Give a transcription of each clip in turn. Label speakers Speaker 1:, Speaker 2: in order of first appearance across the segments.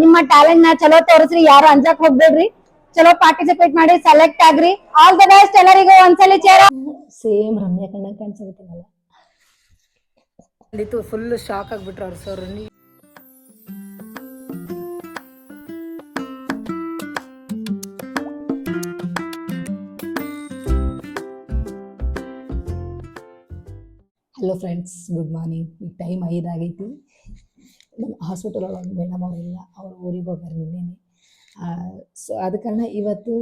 Speaker 1: ನಿಮ್ಮ ಟ್ಯಾಲೆಂಟ್ನ ಚಲೋ ತೋರಿಸ್ರಿ ಯಾರು ಅಂಜಾಕ್ ಹೋಗ್ಬೇಡ್ರಿ. ಚಲೋ ಪಾರ್ಟಿಸಿಪೇಟ್ ಮಾಡಿ ಸೆಲೆಕ್ಟ್ ಆಗ್ರಿ. ಆಲ್ ದ ಬೆಸ್ಟ್ ಎಲ್ಲರಿಗೂ ಒಂದ್ಸಲಿ ಚೇರ ಸೇಮ್ ರಮ್ಯಾ ಕಣ್ಣ ಕಾಣಿಸ್ಬಿಟ್ಟಿನಲ್ಲ
Speaker 2: ಫುಲ್ ಶಾಕ್ ಆಗ್ಬಿಟ್ರು ಅವ್ರು sir
Speaker 3: hello friends good morning ಈಗ ಟೈಮ್ ಐದು ಆಗೈತಿ ನಮ್ಮ ಹಾಸ್ಪಿಟಲ್ ಒಳಗೆ ಮೇಡಮ್ ಅವರಿಲ್ಲ ಅವ್ರು ಊರಿಗೆ ಹೋಗ್ಯಾರ ನಿನ್ನೇನೆ. ಸೊ ಆದ ಕಾರಣ ಇವತ್ತು,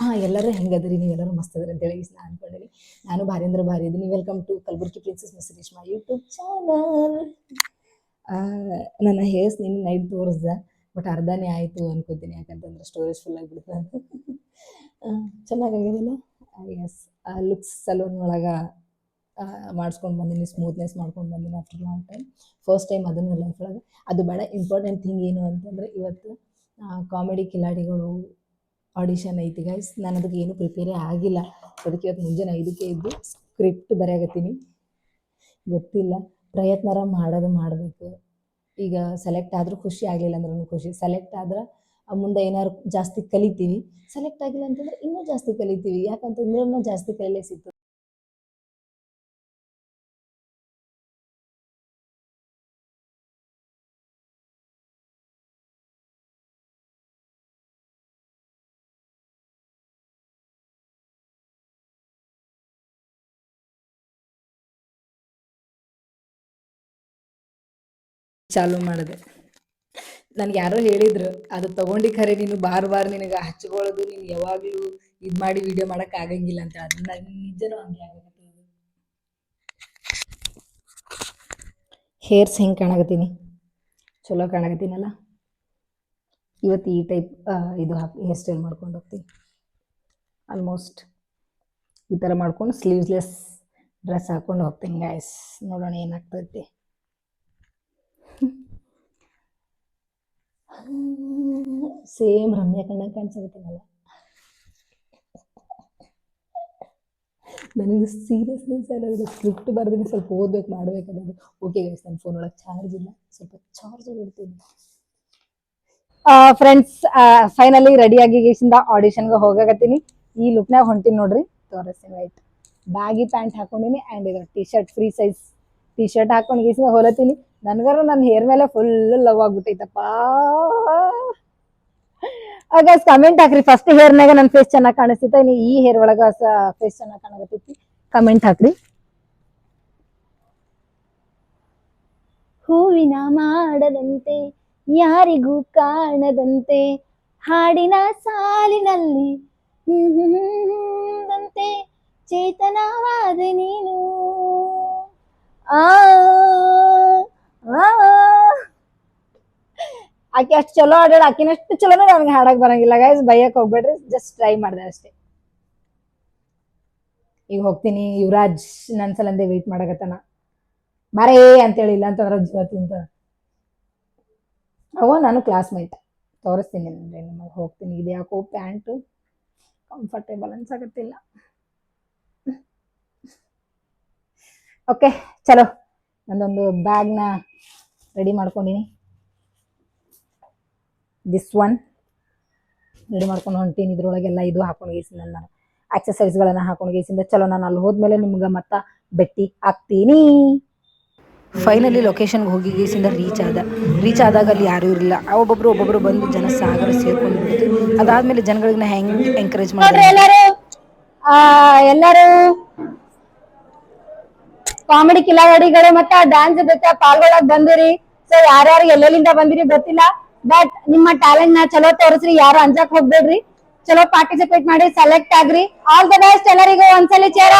Speaker 3: ಹಾಂ, ಎಲ್ಲರೂ ಹೆಂಗದ್ರಿ, ನೀವೆಲ್ಲರೂ ಮಸ್ತ್ ಅದ್ರಿ ಅಂತೇಳಿ ನಾನು ಅನ್ಕೊಂಡಿನಿ ನಾನು ಭಾರಿ ಅಂದ್ರೆ ಭಾರಿ ಇದ್ದೀನಿ. Welcome to Kalaburagi princess miss Reshma YouTube channel ನನ್ನ ಹೇರ್ಸ್ ನಿನ್ನ ನೈಟ್ ತೋರಿಸ್ದೆ ಬಟ್ ಅರ್ಧನೇ ಆಯಿತು ಅನ್ಕೋತೀನಿ, ಯಾಕಂತಂದ್ರೆ ಸ್ಟೋರೇಜ್ ಫುಲ್ ಆಗಿಬಿಡ್ತು ಅಂತ. ಚೆನ್ನಾಗಾಗಿದೆಲ್ಲ ಎಸ್ ಲುಕ್ಸ್ ಸಲೂನ್ ಒಳಗೆ ಮಾಡಿಸ್ಕೊಂಡು ಬಂದೀನಿ ಸ್ಮೂತ್ನೆಸ್ ಮಾಡ್ಕೊಂಡು ಬಂದೀನಿ after long time first time ಅದನ್ನು ಲೈಫ್ ಒಳಗೆ. ಅದು ಭಾಳ ಇಂಪಾರ್ಟೆಂಟ್ ಥಿಂಗ್ ಏನು ಅಂತಂದರೆ ಇವತ್ತು ಕಾಮಿಡಿ ಕಿಲಾಡಿಗಳು ಆಡಿಷನ್ ಐತಿ ಗೈಸ್ ನಾನು ಅದಕ್ಕೆ ಏನು ಪ್ರಿಪೇರೇ ಆಗಿಲ್ಲ. ಅದಕ್ಕೆ ಇವತ್ತು ಮುಂಜಾನೆ ಐದಕ್ಕೆ ಇದ್ದು ಸ್ಕ್ರಿಪ್ಟ್ ಬರೆಯಾಗತ್ತೀನಿ ಗೊತ್ತಿಲ್ಲ. ಪ್ರಯತ್ನರ ಮಾಡೋದು ಮಾಡಬೇಕು. ಈಗ ಸೆಲೆಕ್ಟ್ ಆದರೂ ಖುಷಿ ಆಗಲಿಲ್ಲ ಅಂದ್ರೂ ಖುಷಿ. ಸೆಲೆಕ್ಟ್ ಆದ್ರೆ ಮುಂದೆ ಏನಾದ್ರು ಜಾಸ್ತಿ ಕಲಿತೀವಿ. ಸೆಲೆಕ್ಟ್ ಆಗಿಲ್ಲ ಅಂತಂದ್ರೆ ಇನ್ನೂ ಜಾಸ್ತಿ ಕಲಿತೀವಿ. ಯಾಕಂತಂದ್ರೆ ಇನ್ನೂ ಜಾಸ್ತಿ ಕಲಿಯಲೇ ಸಿಗ್ತದೆ. ಚಾಲು ಮಾಡಿದೆ. ನನಗೆ ಯಾರೋ ಹೇಳಿದ್ರು, ಅದು ತಗೊಂಡಿ ಖರೆ, ನೀನು ಬಾರ್ ಬಾರ್ ನಿನಗೆ ಹಚ್ಕೊಳ್ಳೋದು, ನೀನು ಯಾವಾಗಲೂ ಇದು ಮಾಡಿ ವಿಡಿಯೋ ಮಾಡಕ್ ಆಗಂಗಿಲ್ಲ ಅಂತ ಅದು ನನ್ ನಿಜನೂ ಹಂಗೆ ಆಗತ್ತೆ ಹೇರ್ಸ್ ಹೆಂಗೆ ಕಾಣಕತ್ತೀನಿ? ಚಲೋ ಕಾಣಕತ್ತೀನಲ್ಲ? ಇವತ್ತು ಈ ಟೈಪ್ ಇದು ಹಾಕಿ, ಹೇರ್ ಸ್ಟೈಲ್ ಮಾಡ್ಕೊಂಡು ಹೋಗ್ತೀನಿ. ಆಲ್ಮೋಸ್ಟ್ ಈ ಥರ ಮಾಡ್ಕೊಂಡು ಸ್ಲೀವ್ಸ್ಲೆಸ್ ಡ್ರೆಸ್ ಹಾಕ್ಕೊಂಡು ಹೋಗ್ತೀನಿ ಗಾಯ್ಸ್ ನೋಡೋಣ ಏನಾಗ್ತೈತಿ. ಸೇಮ್ ರಮ್ಯಾ ಕಣ್ಣ ಕಾಣಿಸ್ಬಿಟ್ಟಿನಲ್ಲ ನನಗೆ ಸೀರಿಯಸ್ನೆಸ್ ಏನಾದ್ರು ಸ್ಕ್ರಿಪ್ಟ್ ಬರ್ದಿನಿ, ಸ್ವಲ್ಪ ಓದ್ಬೇಕು ಮಾಡ್ಬೇಕನ್ನೋದು ಓಕೆ ಗೈಸ್ ನನ್ನ ಫೋನ್ ಒಳಗೆ ಚಾರ್ಜ್ ಇಲ್ಲ. ಸ್ವಲ್ಪ ಚಾರ್ಜ್ ಇಡ್ತೀನಿ.
Speaker 1: ಫ್ರೆಂಡ್ಸ್ ಫೈನಲಿ ರೆಡಿ ಆಗಿ ಗೇಸಿಂದ ಆಡಿಷನ್ಗೆ ಹೋಗಾಕತ್ತೀನಿ. ಈ ಲುಕ್ನಾಗ ಹೊಂಟೀನಿ ನೋಡ್ರಿ. ತೋರಿಸ್ತೀನಿ ರೈಟ್ ಬ್ಯಾಗಿ ಪ್ಯಾಂಟ್ ಹಾಕೊಂಡಿನಿ ಆ್ಯಂಡ್ ಇದು T shirt free size T shirt ಹಾಕೊಂಡು ಗೇಸಿಂದ ಹೊಲತ್ತೀನಿ ನನ್ಗಾರು ನನ್ನ ಹೇರ್ ಮೇಲೆ ಫುಲ್ ಲವ್ ಆಗ್ಬಿಟ್ಟೈತಪ್ಪ. ಗೈಸ್ ಕಮೆಂಟ್ ಹಾಕ್ರಿ. ಫಸ್ಟ್ ಹೇರ್ನಾಗ ನನ್ನ ಫೇಸ್ ಚೆನ್ನಾಗಿ ಕಾಣಿಸ್ತೈತೆ ನೀ ಈ ಹೇರ್ ಒಳಗ ಫೇಸ್ ಚೆನ್ನಾಗಿ ಕಾಣಕತ್ತೈತಿ. ಕಮೆಂಟ್ ಹಾಕ್ರಿ. ಹೂವಿನ ಮಾಡದಂತೆ, ಯಾರಿಗೂ ಕಾಣದಂತೆ, ಹಾಡಿನ ಸಾಲಿನಲ್ಲಿ ದಂತೆ ಚೇತನವಾದ ನೀನು. ಆ. ಆಕೆ ಅಷ್ಟು ಚಲೋ ಆಡ್ಯಾಳ ಆಕಿನಷ್ಟು ಚಲೋ ನನಗೆ ಹಾಡಕ್ ಬರಂಗಿಲ್ಲ ಗೈಸ್ ಬೈಯಕ್ ಹೋಗ್ಬೇಡ್ರಿ ಜಸ್ಟ್ ಟ್ರೈ ಮಾಡ್ದೆ ಅಷ್ಟೇ. ಈಗ ಹೋಗ್ತೀನಿ, ಯುವರಾಜ್ ನನ್ನ ಸಲಂದೆ ವೆಯ್ಟ್ ಮಾಡಕತ್ತಾನ. ಬರೇ ಅಂತೇಳಿ ಇಲ್ಲ ಅಂತಂದ್ರೆ ಜೀವ ಅವ ನಾನು ಕ್ಲಾಸ್ಮೇಟ್ ತೋರಿಸ್ತೀನಿ ನಿಮಗೆ ನಿಮಗೆ ಹೋಗ್ತೀನಿ. ಇದು ಯಾಕೋ ಪ್ಯಾಂಟು ಕಂಫರ್ಟೇಬಲ್ ಅನ್ಸಾಗತ್ತಿಲ್ಲ ಓಕೆ, ಚಲೋ. ನಂದೊಂದು ಬ್ಯಾಗ್ನ ರೆಡಿ ಮಾಡ್ಕೊಂಡಿನಿ. ದಿಸ್ ಒನ್ ರೆಡಿ ಮಾಡ್ಕೊಂಡು ಹೊಂಟೀನಿ. ಇದ್ರೊಳಗೆಲ್ಲ ಇದು ಹಾಕೊಂಡು ಗೇಸಿಂದ ನಾನು ಆಕ್ಸಸರೀಸ್ಗಳನ್ನು ಹಾಕೊಂಡು ಗೇಸಿಂದ ಚಲೋ ನಾನು ಅಲ್ಲಿ ಹೋದ್ಮೇಲೆ ನಿಮ್ಗೆ ಮತ್ತೆ ಬೆಟ್ಟಿ ಹಾಕ್ತೀನಿ.
Speaker 3: ಫೈನಲಿ ಲೊಕೇಶನ್ಗೆ ಹೋಗಿ ಗೇಸಿಂದ ರೀಚ್ ಆದ. ರೀಚ್ ಆದಾಗ ಅಲ್ಲಿ ಯಾರೂ ಇರಲಿಲ್ಲ. ಒಬ್ಬೊಬ್ರು ಒಬ್ಬೊಬ್ರು ಬಂದು ಜನ ಸಾಗರ ಸೇರ್ಕೊಂಡು ಬಿಡ್ತು ಅದಾದ್ಮೇಲೆ ಜನಗಳನ್ನ ಹೆಂಗೆ ಎಂಕರೇಜ್
Speaker 1: ಆ ಎಲ್ಲಾರು ಕಾಮಿಡಿ ಕಿಲಾಡಿಗಳು ಮತ್ತ ಡ್ಯಾನ್ಸ್ ಜೊತೆ ಪಾಲ್ಗೊಳಕ್ ಬಂದಿರಿ. ಸೊ ಯಾರ್ಯಾರು ಎಲ್ಲೆಲ್ಲಿಂದ ಬಂದಿರಿ ಗೊತ್ತಿಲ್ಲ. ಬಟ್ ನಿಮ್ಮ ಟ್ಯಾಲೆಂಟ್ನ ಚಲೋ ತೋರಿಸ್ರಿ ಯಾರು ಅಂಜಾಕ್ ಹೋಗ್ಬೇಡ್ರಿ. ಚಲೋ ಪಾರ್ಟಿಸಿಪೇಟ್ ಮಾಡಿ ಸೆಲೆಕ್ಟ್ ಆಗ್ರಿ. ಆಲ್ ದ ಬೆಸ್ಟ್ ಎಲ್ಲರಿಗೂ ಒಂದ್ಸಲಿ ಚೇರ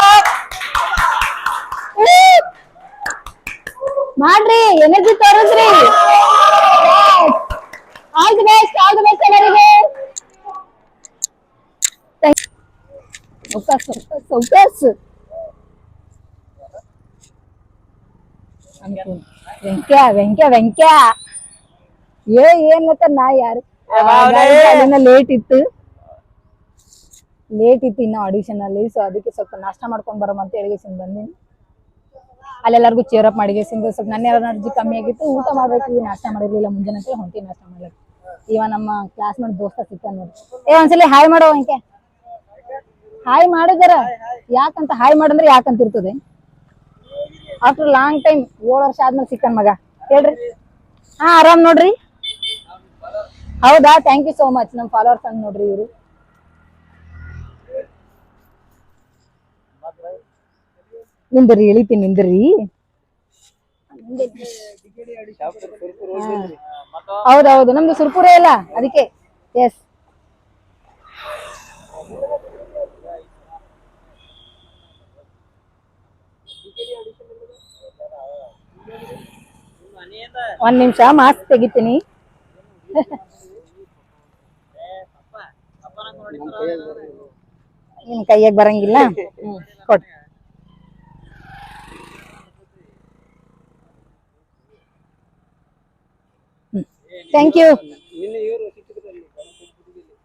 Speaker 1: ಮಾಡ್ರಿ energy ತೋರಿಸ್ರಿ. All the best all the best ಎಲ್ಲರಿಗೂ. Focus, focus, focus. Venkya Venkya Venkya ಏ ಏನ್ಲತ್ತ ನಾ ಯಾರು? ಲೇಟ್ ಇತ್ತು. ಲೇಟ್ ಇತ್ತು ಇನ್ನು ಆಡಿಷನ್ ಅಲ್ಲಿ ಸೊ ಅದಕ್ಕೆ ಸ್ವಲ್ಪ ನಾಷ್ಟ ಮಾಡ್ಕೊಂಡ್ ಬರಮ ಅಂತ ಹೇಳಿ ಬಂದಿನಿ. ಅಲ್ಲೆಲ್ಲರಿಗೂ ಚೇರ್ ಅಪ್ ಮಾಡಿ ಗೆಸಿಂದ ಸ್ವಲ್ಪ ನನ್ನ ಎನರ್ಜಿ ಕಮ್ಮಿ ಆಗಿತ್ತು ಊಟ ಮಾಡ್ಬೇಕು ನಾಷ್ಟ ಮಾಡಿರ್ಲಿಲ್ಲ ಮುಂಜಾನೆ ಹೊಂಟಿ ನಾಷ್ಟ ಮಾಡ್ಲಿಕ್ಕೆ ಇವ ನಮ್ಮ ಕ್ಲಾಸ್ ಮೇಟ್ ದೋಸ್ತ ಸಿಕ್ಕ ನೋಡಿ. ಏ ಒಂದ್ಸಲಿ ಹಾಯ್ ಮಾಡೋ ಅಂಕೆ ಹಾಯ್ ಮಾಡಿದಾರ ಯಾಕಂತ ಹಾಯ್ ಮಾಡಂದ್ರೆ ಯಾಕಂತ ಇರ್ತದೆ ಆಫ್ಟರ್ ಲಾಂಗ್ ಟೈಮ್ ಏಳು ವರ್ಷ ಆದ್ಮೇಲೆ ಸಿಕ್ಕನ್ ಮಗ. ಹೇಳ್ರಿ. ಹಾ, ಆರಾಮ್ ನೋಡ್ರಿ. ಹೌದಾ? ಥ್ಯಾಂಕ್ ಯು ಸೋ ಮಚ್ ನಮ್ ಫಾಲೋವರ್ಸ್ ಹಂಗ್ ನೋಡ್ರಿ ಇವ್ರು. ನಿಂದ್ರಿ ಇಳಿತೀನಿ ನಿಂದ್ರಿ. ಹೌದೌದು, ನಮ್ದು ಸುರ್ಪುರೇ ಇಲ್ಲ ಅದಕ್ಕೆ. ಎಸ್ ಒಂದ್ ನಿಮಿಷ ಮಾಸ್ಕ್ ತೆಗಿತೀನಿ. ನಿಮ್ ಕೈಯಾಗ ಬರಂಗಿಲ್ಲ? ಕೊಡ್. ಥ್ಯಾಂಕ್ ಯು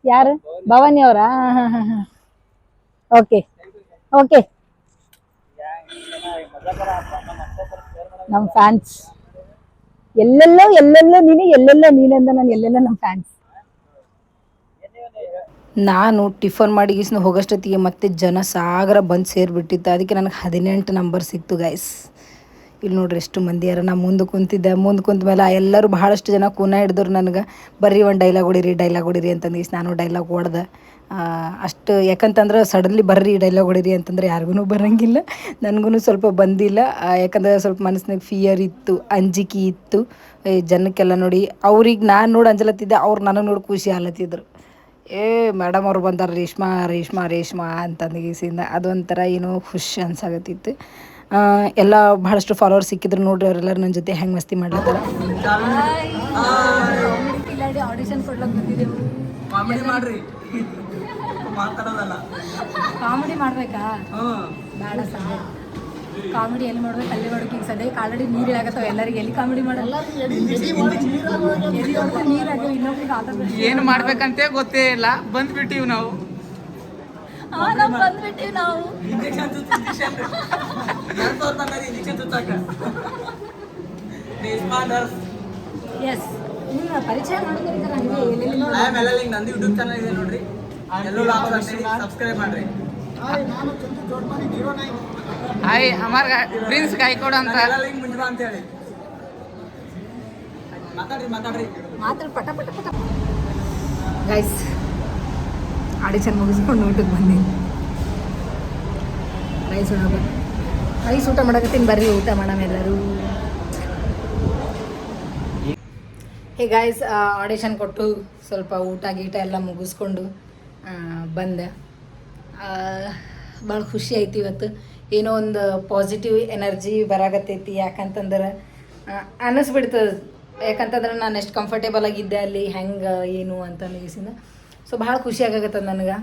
Speaker 1: ಯಾರು? ಭವಾನಿ ಅವರಾ? ಓಕೆ ಓಕೆ ನಮ್ ಫ್ಯಾನ್ಸ್ ಎಲ್ಲೆಲ್ಲೋ ಎಲ್ಲೆಲ್ಲೋ ನೀನೆ, ಎಲ್ಲೆಲ್ಲೋ ನೀನೆಂದ ನಾನು ಎಲ್ಲೆಲ್ಲೋ ನಮ್ ಫ್ಯಾನ್ಸ್
Speaker 3: ನಾನು ಟಿಫನ್ ಮಾಡಿ ಗೀಸ್ನ ಹೋಗೋಷ್ಟೊತ್ತಿಗೆ ಮತ್ತೆ ಜನ ಸಾಗರ ಬಂದು ಸೇರಿಬಿಟ್ಟಿತ್ತು. ಅದಕ್ಕೆ ನನಗೆ ಹದಿನೆಂಟು ನಂಬರ್ ಸಿಕ್ತು ಗೈಸ್ ಇಲ್ಲಿ ನೋಡ್ರಿ ಎಷ್ಟು ಮಂದಿ ಯಾರ ನಾ ಮುಂದೆ ಕುಂತಿದ್ದೆ, ಮುಂದೆ ಕುಂತ ಮೇಲೆ ಎಲ್ಲರೂ ಭಾಳಷ್ಟು ಜನ ಕೂನ ಹಿಡಿದ್ರು ನನಗೆ. ಬರ್ರಿ ಒಂದು ಡೈಲಾಗ್ ಹೊಡಿರಿ ಡೈಲಾಗ್ ಹೊಡಿರಿ ಅಂತಂದು ನಾನು ಡೈಲಾಗ್ ಹೊಡ್ದೆ. ಅಷ್ಟು ಯಾಕಂತಂದ್ರೆ ಸಡನ್ಲಿ ಬರ್ರಿ ಡೈಲಾಗ್ ಹೊಡಿರಿ ಅಂತಂದ್ರೆ ಯಾರಿಗೂ ಬರಂಗಿಲ್ಲ ನನಗೂ ಸ್ವಲ್ಪ ಬಂದಿಲ್ಲ. ಯಾಕಂದ್ರೆ ಸ್ವಲ್ಪ ಮನಸ್ಸಿನಾಗ ಫಿಯರ್ ಇತ್ತು, ಅಂಜಿಕೆ ಇತ್ತು. ಜನಕ್ಕೆಲ್ಲ ನೋಡಿ, ಅವ್ರಿಗೆ ನಾನು ನೋಡಿ ಅಂಜಲತ್ತಿದ್ದೆ, ಅವ್ರು ನನಗೆ ನೋಡಿ ಖುಷಿ ಆಲತ್ತಿದ್ರು ಏ ಮೇಡಮ್ ಅವ್ರು ಬಂದಾರ ರೇಷ್ಮಾ ರೇಷ್ಮಾ ರೇಷ್ಮಾ ಅಂತಂದು ಗೀಸಿಂದ ಅದೊಂಥರ ಏನೋ ಖುಷಿ ಅನ್ಸಾಗತ್ತಿತ್ತು ಎಲ್ಲ ಬಹಳಷ್ಟು ಫಾಲೋವರ್ಸ್ ಸಿಕ್ಕಿದ್ರು ನೋಡ್ರಿ ಅವರೆಲ್ಲರೂ ನನ್ನ ಜೊತೆ ಹೆಂಗೆ ಮಸ್ತಿ ಮಾಡ್ಲತ್ತಾರ.
Speaker 1: ಆಡಿಷನ್ ಕೊಡ್ಲಕ್ ಬಂದಿದ್ದೆವು
Speaker 4: ಕಾಮಿಡಿ ಮಾಡ್ರಿ. ಮಾತಾಡೋದಲ್ಲ.
Speaker 2: ಕಾಮಿಡಿ ಮಾಡ್ಬೇಕಾ? ಬೇಡ ಸದ್ಯ ಕಾಮಿಡಿ ಎಲ್ಲಿ ಮಾಡ್ಬೇಕು ಅಲ್ಲಿ ಮಾಡ್ಬೇಕು. ಈಗ ಸದ್ಯಕ್ಕೆ ಆಲ್ರೆಡಿ ನೀರು ಆಗತ್ತವ ಎಲ್ಲರಿಗೆ. ಎಲ್ಲಿ ಕಾಮಿಡಿ ಮಾಡಲ್ಲ ನೀರು ಇನ್ನೊಬ್ರಿಗೆ
Speaker 4: ಏನು ಮಾಡ್ಬೇಕಂತೆ ಗೊತ್ತೇ ಇಲ್ಲ. ಬಂದ್ಬಿಟ್ಟಿವ್ ನಾವು.
Speaker 2: ನಾವು ಬಂದ್ಬಿಟ್ಟಿವಿ ನಾವು.
Speaker 4: Injection injection. ಚುಚ್ಚಾಕ
Speaker 2: ಎಸ್ ನಿಮ್ಮ ಪರಿಚಯ ಮಾಡೋದ್ರಿಂದ ನನಗೆ ಎಲ್ಲೆಲ್ಲಿ
Speaker 4: ಐ ಆಮ್ ಎಲ್ಲೆಲ್ಲಿ ನಂದು ಯೂಟ್ಯೂಬ್ ಚಾನಲ್ ಇದೆ ನೋಡ್ರಿ. ಎಲ್ಲೂ ಲಾಭ ಸಬ್ಸ್ಕ್ರೈಬ್ ಮಾಡ್ರಿ. ಹಾಯ್ ಅಮರ್ ಪ್ರಿನ್ಸ್ ಗಾಯ್ಕೋಡ್ ಅಂತ. ಅಂತ ಹೇಳಿ. ಮಾತಾಡ್ರಿ ಮಾತಾಡ್ರಿ.
Speaker 2: ಮಾತ್ರ ಪಟ ಪಟ ಪಟ.
Speaker 1: ಗೈಸ್ ಆಡಿಷನ್ ಮುಗಿಸ್ಕೊಂಡು ಊಟಕ್ಕೆ ಬಂದೆ. ರೈಸ್ ರೈಸ್ ಊಟ ಮಾಡಕತ್ತೀನಿ, ಬರ್ರಿ, ಊಟ ಮಾಡಮ್ ಎಲ್ಲರೂ. ಹೇ ಗಾಯ್ಸ್ ಆಡಿಷನ್ ಕೊಟ್ಟು ಸ್ವಲ್ಪ ಊಟ ಗೀಟ ಎಲ್ಲ ಮುಗಿಸ್ಕೊಂಡು ಬಂದೆ. ಭಾಳ ಖುಷಿ ಐತಿ ಇವತ್ತು. ಏನೋ ಒಂದು ಪಾಸಿಟಿವ್ ಎನರ್ಜಿ ಬರಾಗತ್ತೈತಿ ಯಾಕಂತಂದ್ರೆ ಅನ್ನಿಸ್ಬಿಡ್ತದೆ ಯಾಕಂತಂದ್ರೆ ನಾನು ಎಷ್ಟು ಕಂಫರ್ಟೇಬಲ್ ಆಗಿದ್ದೆ ಅಲ್ಲಿ, ಹೆಂಗೆ, ಏನು ಅಂತ ಅನ್ನಿಸಿಂದ ಸೊ ಭಾಳ ಖುಷಿ ಆಗಾಕತ್ತದ ನನಗೆ.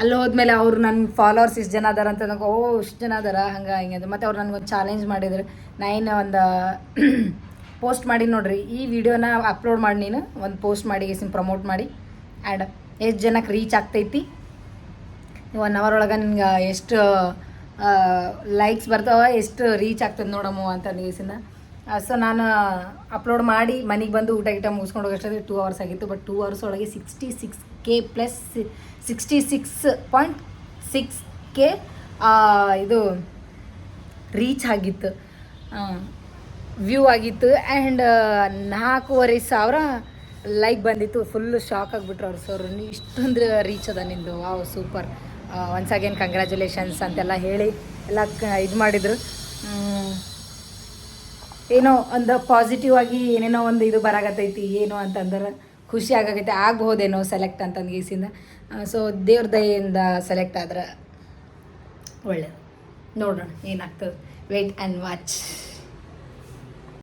Speaker 1: ಅಲ್ಲಿ ಹೋದ್ಮೇಲೆ ಅವ್ರು ನನ್ನ ಫಾಲೋವರ್ಸ್ ಇಷ್ಟು ಜನ ಅದಾರ ಅಂತ ನನಗೆ ಓ, ಇಷ್ಟು ಜನ ಅದಾರ, ಹಂಗೆ, ಹಿಂಗೆ ಅದು ಮತ್ತು ಅವ್ರು ಒಂದು ಚಾಲೆಂಜ್ ಮಾಡಿದ್ರು. ನಾ ಇನ್ನು ಒಂದು ಪೋಸ್ಟ್ ಮಾಡಿ ನೋಡ್ರಿ. ಈ ವಿಡಿಯೋನ ಅಪ್ಲೋಡ್ ಮಾಡಿ ನೀನು. ಒಂದು ಪೋಸ್ಟ್ ಮಾಡಿ ಸಿಮ್ ಪ್ರಮೋಟ್ ಮಾಡಿ. ಆ್ಯಡ್ ಎಷ್ಟು ಜನಕ್ಕೆ ರೀಚ್ ಆಗ್ತೈತಿ? ಒನ್ ಅವರ್ ಒಳಗೆ ನಿನ್ಗೆ ಎಷ್ಟು ಲೈಕ್ಸ್ ಬರ್ತಾವ, ಎಷ್ಟು ರೀಚ್ ಆಗ್ತದೆ ನೋಡಮ್ಮ ಅಂತ ಅಂದಿಸಿಂದ ಸೊ ನಾನು ಅಪ್ಲೋಡ್ ಮಾಡಿ ಮನೆಗೆ ಬಂದು ಊಟ ಗೀಟ ಮುಗಿಸ್ಕೊಂಡು ಹೋಗೋಷ್ಟೊತ್ತಿಗೆ ಟೂ ಅವರ್ಸ್ ಆಗಿತ್ತು ಬಟ್ ಟೂ ಅವರ್ಸ್ ಒಳಗೆ sixty six K plus sixty six point six K ಇದು ರೀಚ್ ಆಗಿತ್ತು. ವ್ಯೂ ಆಗಿತ್ತು ಆ್ಯಂಡ್ ನಾಲ್ಕೂವರೆ ಸಾವಿರ ಲೈಕ್ ಬಂದಿತ್ತು. ಫುಲ್ಲು ಶಾಕ್ ಆಗಿಬಿಟ್ರು ಅವ್ರು ಸರ್ ಇಷ್ಟೊಂದು ರೀಚ್ ಅದ ನಿಂದು. Wow super once again congratulations ಅಂತೆಲ್ಲ ಹೇಳಿ ಎಲ್ಲ ಇದು ಮಾಡಿದರು. ಏನೋ ಒಂದು ಪಾಸಿಟಿವ್ ಆಗಿ ಏನೇನೋ ಒಂದು ಇದು ಬರಾಗತೈತಿ ಏನೋ ಅಂತಂದ್ರೆ ಖುಷಿ ಆಗಾಕೈತಿ ಆಗ್ಬೋದೇನೋ ಸೆಲೆಕ್ಟ್ ಅಂತಂದು ಗೀಸಿಂದ. ಸೊ ದೇವ್ರ ದಯೆಯಿಂದ ಸೆಲೆಕ್ಟ್ ಆದ್ರೆ ಒಳ್ಳೆ ನೋಡೋಣ, ಏನಾಗ್ತದೆ. Wait and watch